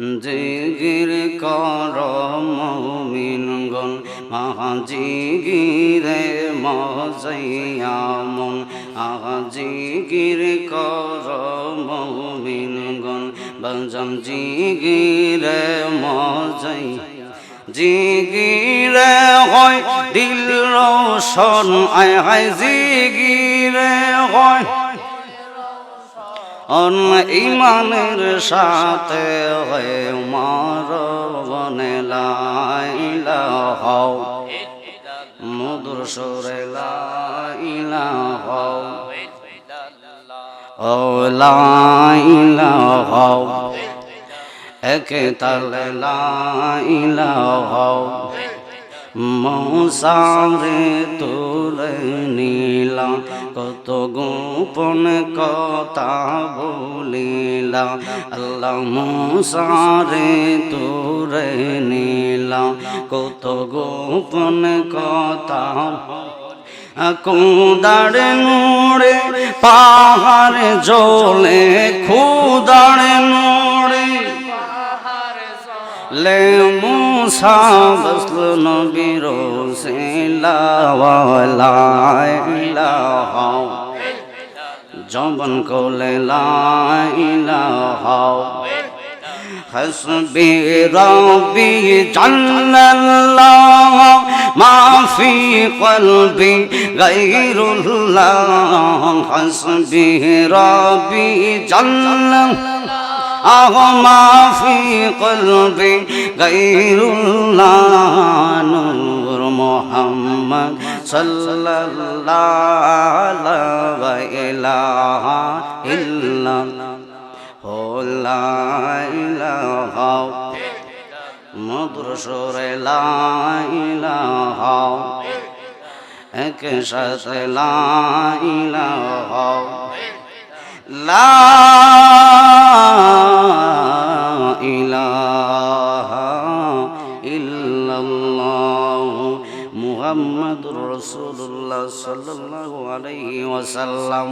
জিগির কর মমিনগণ, মহাজিগিরে মজাইয়ামন আজিগির কর মমিনগণ, বঞ্জম জিগিরে মজাই জিগিরে হয় দিল রোশন, আয় হায় জিগিরে হয় অন ইমানের সাথে হয়ে মার বনে লাইলা হও মধুর সরে লাইলা হও হও একে তালে লাইলা হও মৌসারে তুলে নীলা কত গোপন কথা বলিলা আল্লাহ মৌসারে তুলে নীলা কত গোপন কথা কুদার নোড়ে পাহাড় জলে খুদার নোড়ে লে মুসা বসল নবীর জবন কোলে লাইলাহাও। হসবি রবি জাল্লাল্লাহ, মাফি কলবি গাইরুল্লাহ হসবি রবি জাল্লাল্লাহ। حسبي ربي جل الله ما في قلبي غير الله نور محمد صلى الله لا إله إلا الله মধুর সুরে লাইলাহ এক সাথে লাইলাহ লা ইলাহা মুহাম্মাদুর রসুল্লাহ সাল্লাল্লাহু আলাইহি ওয়াসাল্লাম